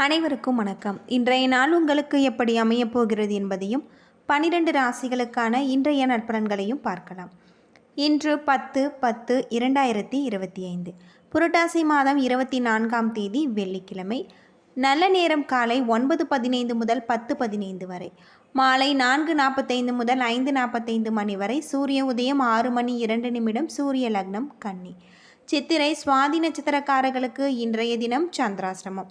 அனைவருக்கும் வணக்கம். இன்றைய நாள் உங்களுக்கு எப்படி அமையப் போகிறது என்பதையும் பனிரெண்டு ராசிகளுக்கான இன்றைய நட்பலன்களையும் பார்க்கலாம். இன்று பத்து பத்து இரண்டாயிரத்தி இருபத்தி ஐந்து. புரட்டாசி மாதம் இருபத்தி நான்காம் தேதி வெள்ளிக்கிழமை. நல்ல நேரம் காலை ஒன்பது பதினைந்து முதல் பத்து பதினைந்து வரை. மாலை நான்கு நாற்பத்தைந்து முதல் ஐந்து நாற்பத்தைந்து மணி வரை. சூரிய உதயம் ஆறு மணி இரண்டு நிமிடம். சூரிய லக்னம் கன்னி. சித்திரை சுவாதி நட்சத்திரக்காரர்களுக்கு இன்றைய தினம் சந்திராசிரமம்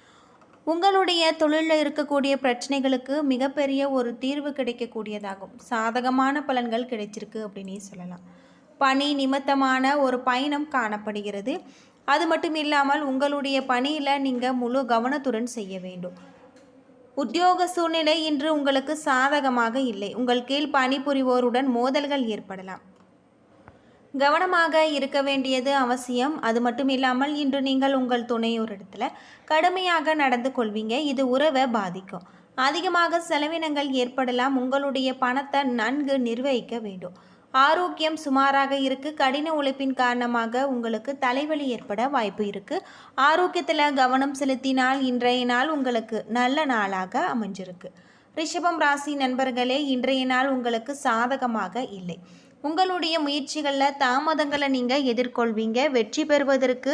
உங்களுடைய தொழிலில் இருக்கக்கூடிய பிரச்சனைகளுக்கு மிகப்பெரிய ஒரு தீர்வு கிடைக்கக்கூடியதாகும். சாதகமான பலன்கள் கிடைச்சிருக்கு அப்படின்னே சொல்லலாம். பணி நிமித்தமான ஒரு பயணம் காணப்படுகிறது. அது மட்டும் இல்லாமல் உங்களுடைய பணியில் நீங்கள் முழு கவனத்துடன் செய்ய வேண்டும். உத்தியோக சூழ்நிலை இன்று உங்களுக்கு சாதகமாக இல்லை. உங்கள் கீழ் பணிபுரிவோருடன் மோதல்கள் ஏற்படலாம். கவனமாக இருக்க வேண்டியது அவசியம். அது மட்டும் இல்லாமல் இன்று நீங்கள் உங்கள் துணையோரிடத்தில் கடுமையாக நடந்து கொள்வீங்க. இது உறவை பாதிக்கும். அதிகமாக செலவினங்கள் ஏற்படலாம். உங்களுடைய பணத்தை நன்கு நிர்வகிக்க வேண்டும். ஆரோக்கியம் சுமாராக இருக்கு. கடின உழைப்பின் காரணமாக உங்களுக்கு தலைவலி ஏற்பட வாய்ப்பு இருக்கு. ஆரோக்கியத்தில் கவனம் செலுத்தினால் இன்றைய நாள் உங்களுக்கு நல்ல நாளாக அமைஞ்சிருக்கு. ரிஷபம் ராசி நண்பர்களே இன்றைய நாள் உங்களுக்கு சாதகமாக இல்லை. உங்களுடைய முயற்சிகளில் தாமதங்களை நீங்கள் எதிர்கொள்வீங்க. வெற்றி பெறுவதற்கு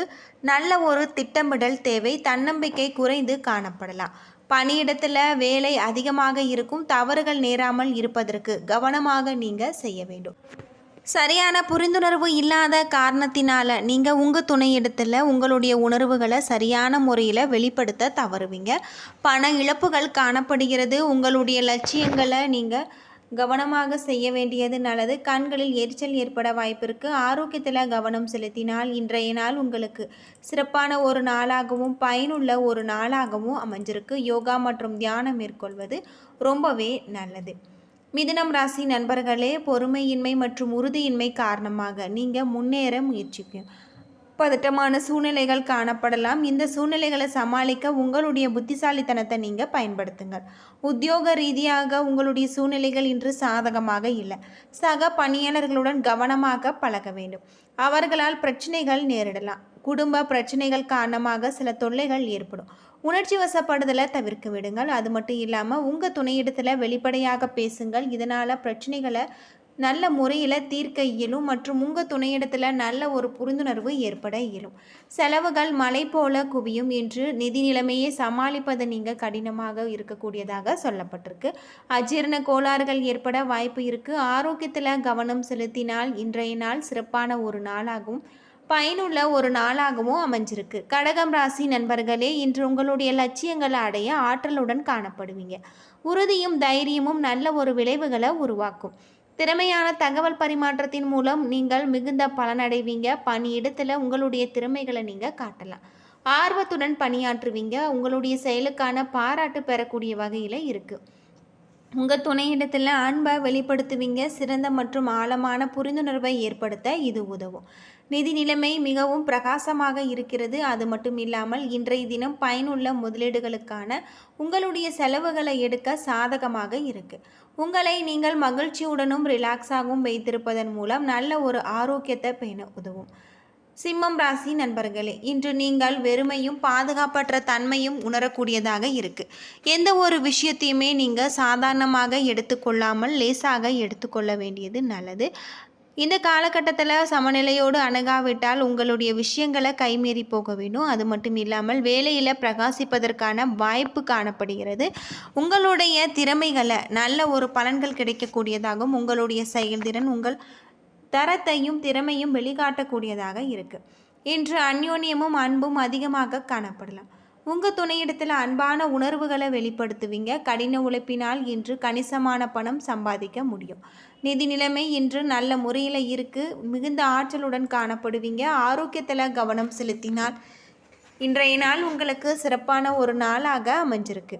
நல்ல ஒரு திட்டமிடல் தேவை. தன்னம்பிக்கை குறைந்து காணப்படலாம். பணியிடத்தில் வேலை அதிகமாக இருக்கும். தவறுகள் நேராமல் இருப்பதற்கு கவனமாக நீங்கள் செய்ய வேண்டும். சரியான புரிந்துணர்வு இல்லாத காரணத்தினால நீங்கள் உங்கள் துணையிடத்தில் உங்களுடைய உணர்வுகளை சரியான முறையில் வெளிப்படுத்த தவறுவீங்க. பண இழப்புகள் காணப்படுகிறது. உங்களுடைய லட்சியங்களை நீங்கள் கவனமாக செய்ய வேண்டியது நல்லது. கண்களில் எரிச்சல் ஏற்பட வாய்ப்பிற்கு ஆரோக்கியத்தில் கவனம் செலுத்தினால் இன்றைய நாள் உங்களுக்கு சிறப்பான ஒரு நாளாகவும் பயனுள்ள ஒரு நாளாகவும் அமைஞ்சிருக்கு. யோகா மற்றும் தியானம் மேற்கொள்வது ரொம்பவே நல்லது. மிதுனம் ராசி நண்பர்களே பொறுமையின்மை மற்றும் உறுதியின்மை காரணமாக நீங்கள் முன்னேற முயற்சிக்கும் பதட்டமான சூழ்நிலைகள் காணப்படலாம். இந்த சூழ்நிலைகளை சமாளிக்க உங்களுடைய புத்திசாலித்தனத்தை நீங்கள் பயன்படுத்துங்கள். உத்தியோக ரீதியாக உங்களுடைய சூழ்நிலைகள் இன்று சாதகமாக இல்லை. சக பணியாளர்களுடன் கவனமாக பழக வேண்டும். அவர்களால் பிரச்சனைகள் நேரிடலாம். குடும்ப பிரச்சனைகள் காரணமாக சில தொல்லைகள் ஏற்படும். உணர்ச்சி வசப்படுதலை தவிர்க்க விடுங்கள். அது மட்டும் இல்லாமல் உங்கள் துணையிடத்தில் வெளிப்படையாக பேசுங்கள். இதனால் பிரச்சனைகளை நல்ல முறையில் தீர்க்க இயலும் மற்றும் உங்கள் துணையிடத்தில் நல்ல ஒரு புரிந்துணர்வு ஏற்பட இயலும். செலவுகள் மலை போல குவியும் என்று நிதி நிலைமையை சமாளிப்பது நீங்கள் கடினமாக இருக்கக்கூடியதாக சொல்லப்பட்டிருக்கு. அஜீரண கோளாறுகள் ஏற்பட வாய்ப்பு இருக்குது ஆரோக்கியத்தில் கவனம் செலுத்தினால் இன்றைய நாள் சிறப்பான ஒரு நாளாகவும் பயனுள்ள ஒரு நாளாகவும் அமைஞ்சிருக்கு. கடகம் ராசி நண்பர்களே இன்று உங்களுடைய லட்சியங்களை அடைய ஆற்றலுடன் காணப்படுவீங்க. உறுதியும் தைரியமும் நல்ல ஒரு விளைவுகளை உருவாக்கும். திறமையான தகவல் பரிமாற்றத்தின் மூலம் நீங்கள் மிகுந்த பலனடைவீங்க. பணியிடத்தில் உங்களுடைய திறமைகளை நீங்கள் காட்டலாம். ஆர்வத்துடன் பணியாற்றுவீங்க. உங்களுடைய செயலுக்கான பாராட்டு பெறக்கூடிய வகையில் இருக்குது உங்கள் துணையிடத்தில் அன்பை வெளிப்படுத்துவீங்க. சிறந்த மற்றும் ஆழமான புரிந்துணர்வை ஏற்படுத்த இது உதவும். நிதி நிலைமை மிகவும் பிரகாசமாக இருக்கிறது. அது மட்டும் இல்லாமல் இன்றைய தினம் பயனுள்ள முதலீடுகளுக்கான உங்களுடைய செலவுகளை எடுக்க சாதகமாக இருக்கு. உங்களை நீங்கள் மகிழ்ச்சியுடனும் ரிலாக்ஸாகவும் வைத்திருப்பதன் மூலம் நல்ல ஒரு ஆரோக்கியத்தை பேண உதவும். சிம்மம் ராசி நண்பர்களே இன்று நீங்கள் வெறுமையும் பாதுகாப்பற்ற தன்மையும் உணரக்கூடியதாக இருக்கு. எந்த ஒரு விஷயத்தையுமே நீங்கள் சாதாரணமாக எடுத்துக்கொள்ளாமல் லேசாக எடுத்துக்கொள்ள வேண்டியது நல்லது. இந்த காலகட்டத்தில் சமநிலையோடு அணுகாவிட்டால் உங்களுடைய விஷயங்களை கைமீறி போக வேண்டும் அது மட்டும் இல்லாமல் வேலையில் பிரகாசிப்பதற்கான வாய்ப்பு காணப்படுகிறது. உங்களுடைய திறமைகளை நல்ல ஒரு பலன்கள் கிடைக்கக்கூடியதாகவும் உங்களுடைய செயல்திறன் உங்கள் தரத்தையும் திறமையும் வெளிக்காட்டக்கூடியதாக இருக்குது இன்று அந்யோன்யமும் அன்பும் அதிகமாக காணப்படலாம். உங்கள் துணையிடத்தில் அன்பான உணர்வுகளை வெளிப்படுத்துவீங்க. கடின உழைப்பினால் இன்று கணிசமான பணம் சம்பாதிக்க முடியும். நிதி நிலைமை இன்று நல்ல முறையில் இருக்குது மிகுந்த ஆற்றலுடன் காணப்படுவீங்க. ஆரோக்கியத்தில் கவனம் செலுத்தினால் இன்றைய நாள் உங்களுக்கு சிறப்பான ஒரு நாளாக அமைஞ்சிருக்கு.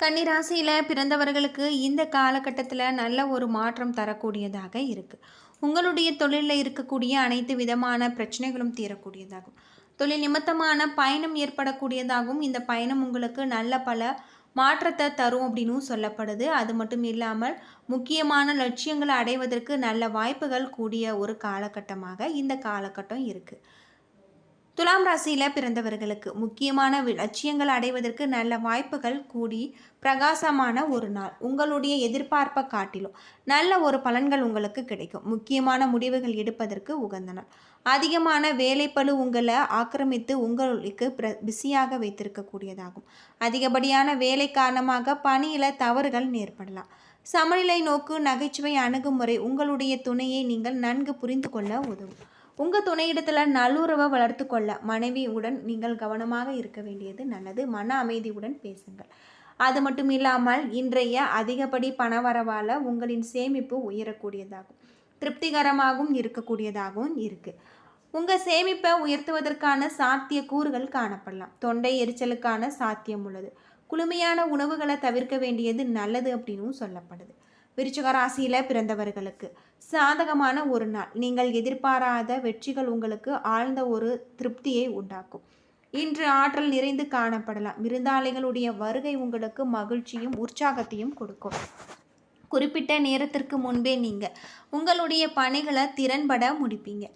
கன்னிராசியில் பிறந்தவர்களுக்கு இந்த காலகட்டத்தில் நல்ல ஒரு மாற்றம் தரக்கூடியதாக இருக்குது உங்களுடைய தொழிலில் இருக்கக்கூடிய அனைத்து விதமான பிரச்சனைகளும் தீரக்கூடியதாகும். தொழில் நிமித்தமான பயணம் ஏற்படக்கூடியதாகவும் இந்த பயணம் உங்களுக்கு நல்ல பல மாற்றத்தை தரும் அப்படின்னும் சொல்லப்படுது. அது மட்டும் இல்லாமல் முக்கியமான லட்சியங்களை அடைவதற்கு நல்ல வாய்ப்புகள் கூடிய ஒரு காலகட்டமாக இந்த காலகட்டம் இருக்குது துலாம் ராசியில் பிறந்தவர்களுக்கு முக்கியமான லட்சியங்கள் அடைவதற்கு நல்ல வாய்ப்புகள் கூடி பிரகாசமான ஒரு நாள் உங்களுடைய எதிர்பார்ப்பை காட்டிலும். நல்ல ஒரு பலன்கள் உங்களுக்கு கிடைக்கும். முக்கியமான முடிவுகள் எடுப்பதற்கு உகந்த நாள். அதிகமான வேலைப்பழு உங்களை ஆக்கிரமித்து உங்களுக்கு பிர பிஸியாக வைத்திருக்கக்கூடியதாகும். அதிகப்படியான வேலை காரணமாக பணியில் தவறுகள் நேர்படலாம். சமநிலை நோக்கு நகைச்சுவை அணுகுமுறை உங்களுடைய துணையை நீங்கள் நன்கு புரிந்து கொள்ள உதவும். உங்கள் துணையிடத்தில் நல்லுறவை வளர்த்து கொள்ள மனைவியுடன் நீங்கள் கவனமாக இருக்க வேண்டியது நல்லது. மன அமைதியுடன் பேசுங்கள். அது மட்டும் இல்லாமல் இன்றைய அதிகப்படி பணவரவால் உங்களின் சேமிப்பு உயரக்கூடியதாகும். திருப்திகரமாகவும் இருக்கக்கூடியதாகவும் இருக்குது உங்கள் சேமிப்பை உயர்த்துவதற்கான சாத்திய கூறுகள் காணப்படலாம். தொண்டை எரிச்சலுக்கான சாத்தியம் உள்ளது. குளுமையான உணவுகளை தவிர்க்க வேண்டியது நல்லது அப்படின்னும் சொல்லப்படுது. விருச்சிக ராசியில் பிறந்தவர்களுக்கு சாதகமான ஒரு நாள். நீங்கள் எதிர்பாராத வெற்றிகள் உங்களுக்கு ஆழ்ந்த ஒரு திருப்தியை உண்டாக்கும். இன்று ஆற்றல் நிறைந்து காணப்படலாம். விருந்தாளிகளுடைய வருகை உங்களுக்கு மகிழ்ச்சியும் உற்சாகத்தையும் கொடுக்கும். குறிப்பிட்ட நேரத்திற்கு முன்பே நீங்கள் உங்களுடைய பணிகளை திறன்பட முடிப்பீங்க.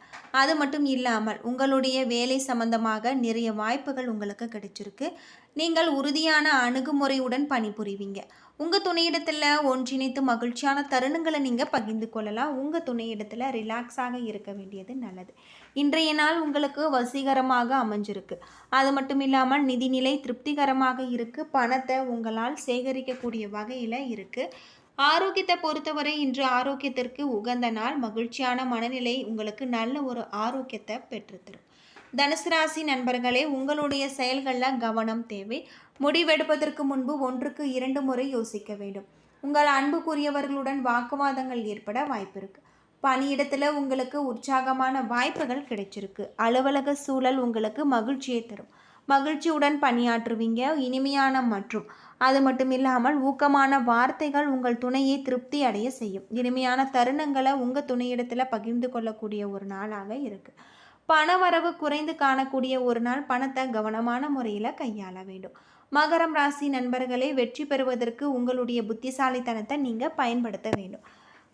அது மட்டும் இல்லாமல் உங்களுடைய வேலை சம்பந்தமாக நிறைய வாய்ப்புகள் உங்களுக்கு கிடைச்சிருக்கு. நீங்கள் உறுதியான அணுகுமுறையுடன் பணிபுரிவீங்க. உங்கள் துணையிடத்தில் ஒன்றிணைத்து மகிழ்ச்சியான தருணங்களை நீங்கள் பகிர்ந்து கொள்ளலாம். உங்கள் துணையிடத்தில் ரிலாக்ஸாக இருக்க வேண்டியது நல்லது. இன்றைய நாள் உங்களுக்கு வசீகரமாக அமைஞ்சிருக்கு. அது மட்டும் இல்லாமல் நிதிநிலை திருப்திகரமாக இருக்குது பணத்தை உங்களால் சேகரிக்கக்கூடிய வகையில் இருக்குது ஆரோக்கியத்தை பொறுத்தவரை இன்று ஆரோக்கியத்திற்கு உகந்த நாள். மகிழ்ச்சியான மனநிலை உங்களுக்கு நல்ல ஒரு ஆரோக்கியத்தை பெற்றுத்தரும். தனுசு ராசி நண்பர்களே உங்களுடைய செயல்களில் கவனம் தேவை. முடிவெடுப்பதற்கு முன்பு ஒன்றுக்கு இரண்டு முறை யோசிக்க வேண்டும். உங்கள் அன்புக்குரியவர்களுடன் வாக்குவாதங்கள் ஏற்பட வாய்ப்பு இருக்கு. பணியிடத்தில் உங்களுக்கு உற்சாகமான வாய்ப்புகள் கிடைச்சிருக்கு. அலுவலக சூழல் உங்களுக்கு மகிழ்ச்சியை தரும். மகிழ்ச்சியுடன் பணியாற்றுவீங்க. இனிமையான மற்றும் அது மட்டும் இல்லாமல் ஊக்கமான வார்த்தைகள் உங்கள் துணையை திருப்தி அடைய செய்யும். இனிமையான தருணங்களை உங்கள் துணையிடத்தில் பகிர்ந்து கொள்ளக்கூடிய ஒரு நாளாக இருக்குது பணவரவு குறைந்து காணக்கூடிய ஒரு நாள் பணத்தை கவனமான முறையில் கையாள வேண்டும். மகரம் ராசி நண்பர்களே வெற்றி பெறுவதற்கு உங்களுடைய புத்திசாலித்தனத்தை நீங்கள் பயன்படுத்த வேண்டும்.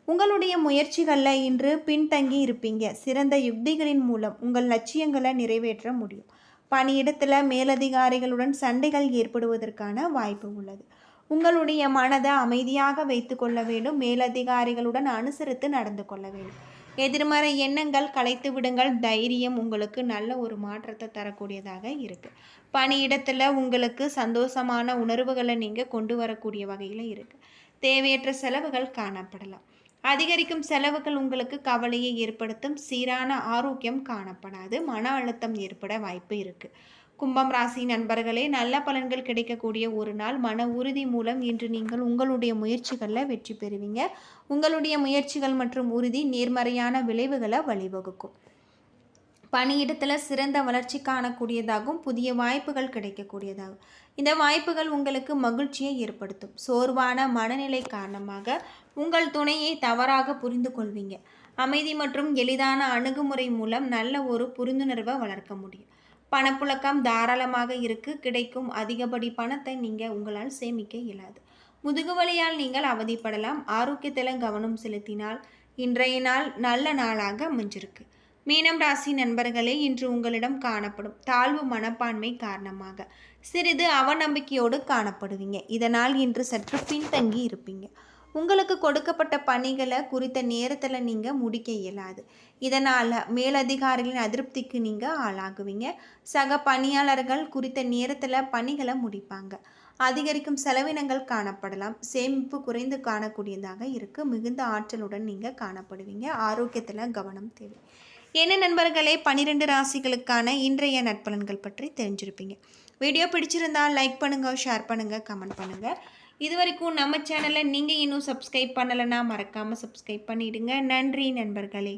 உங்களுடைய முயற்சிகளில் இன்று பின்தங்கி இருப்பீங்க. சிறந்த யுக்திகளின் மூலம் உங்கள் லட்சியங்களை நிறைவேற்ற முடியும். பணியிடத்தில் மேலதிகாரிகளுடன் சண்டைகள் ஏற்படுவதற்கான வாய்ப்பு உள்ளது. உங்களுடைய மனதை அமைதியாக வைத்து கொள்ள வேண்டும். மேலதிகாரிகளுடன் அனுசரித்து நடந்து கொள்ள வேண்டும். எதிர்மறை எண்ணங்கள் கலைத்து விடுங்கள். தைரியம் உங்களுக்கு நல்ல ஒரு மாற்றத்தை தரக்கூடியதாக இருக்குது பணியிடத்தில் உங்களுக்கு சந்தோஷமான உணர்வுகளை நீங்கள் கொண்டு வரக்கூடிய வகையில் இருக்குது தேவையற்ற செலவுகள் காணப்படலாம். அதிகரிக்கும் செலவுகள் உங்களுக்கு கவலையை ஏற்படுத்தும். சீரான ஆரோக்கியம் காணப்படாது. மன அழுத்தம் ஏற்பட வாய்ப்பு இருக்குது கும்பம் ராசி நண்பர்களே நல்ல பலன்கள் கிடைக்கக்கூடிய ஒரு நாள். மன உறுதி மூலம் இன்று நீங்கள் உங்களுடைய முயற்சிகளில் வெற்றி பெறுவீங்க. உங்களுடைய முயற்சிகள் மற்றும் உறுதி நேர்மறையான விளைவுகளை வழிவகுக்கும். பணியிடத்தில் சிறந்த வளர்ச்சி காணக்கூடியதாகவும் புதிய வாய்ப்புகள் கிடைக்கக்கூடியதாகும் இந்த வாய்ப்புகள் உங்களுக்கு மகிழ்ச்சியை ஏற்படுத்தும். சோர்வான மனநிலை காரணமாக உங்கள் துணையை தவறாக புரிந்து கொள்வீங்க. அமைதி மற்றும் எளிதான அணுகுமுறை மூலம் நல்ல ஒரு புரிந்துணர்வை வளர்க்க முடியும். பணப்புழக்கம் தாராளமாக இருக்கு. கிடைக்கும். அதிகப்படி பணத்தை நீங்கள் உங்களால் சேமிக்க இயலாது. முதுகுவலியால் நீங்கள் அவதிப்படலாம். ஆரோக்கியத்தில் கவனம் செலுத்தினால் இன்றைய நாள் நல்ல நாளாக அமைஞ்சிருக்கு. மீனம் ராசி நண்பர்களே இன்று உங்களிடம் காணப்படும் தாழ்வு மனப்பான்மை காரணமாக சிறிது அவநம்பிக்கையோடு காணப்படுவீங்க. இதனால் இன்று சற்று பின்தங்கி இருப்பீங்க. உங்களுக்கு கொடுக்கப்பட்ட பணிகளை குறித்த நேரத்தில் நீங்கள் முடிக்க இயலாது. இதனால் மேலதிகாரிகளின் அதிருப்திக்கு நீங்கள் ஆளாகுவீங்க. சக பணியாளர்கள் குறித்த நேரத்தில் பணிகளை முடிப்பாங்க. அதிகரிக்கும் செலவினங்கள் காணப்படலாம். சேமிப்பு குறைந்து காணக்கூடியதாக இருக்குது மிகுந்த ஆற்றலுடன் நீங்கள் காணப்படுவீங்க. ஆரோக்கியத்தில் கவனம் தேவை. என்ன நண்பர்களே பன்னிரெண்டு ராசிகளுக்கான இன்றைய நட்பலன்கள் பற்றி தெரிஞ்சிருப்பீங்க. வீடியோ பிடிச்சிருந்தால் லைக் பண்ணுங்கள் ஷேர் பண்ணுங்கள் கமெண்ட் பண்ணுங்கள் இது வரைக்கும் நம்ம சேனலை நீங்கள் இன்னும் சப்ஸ்கிரைப் பண்ணலைன்னா மறக்காமல் சப்ஸ்கிரைப் பண்ணிவிடுங்க நன்றி நண்பர்களே.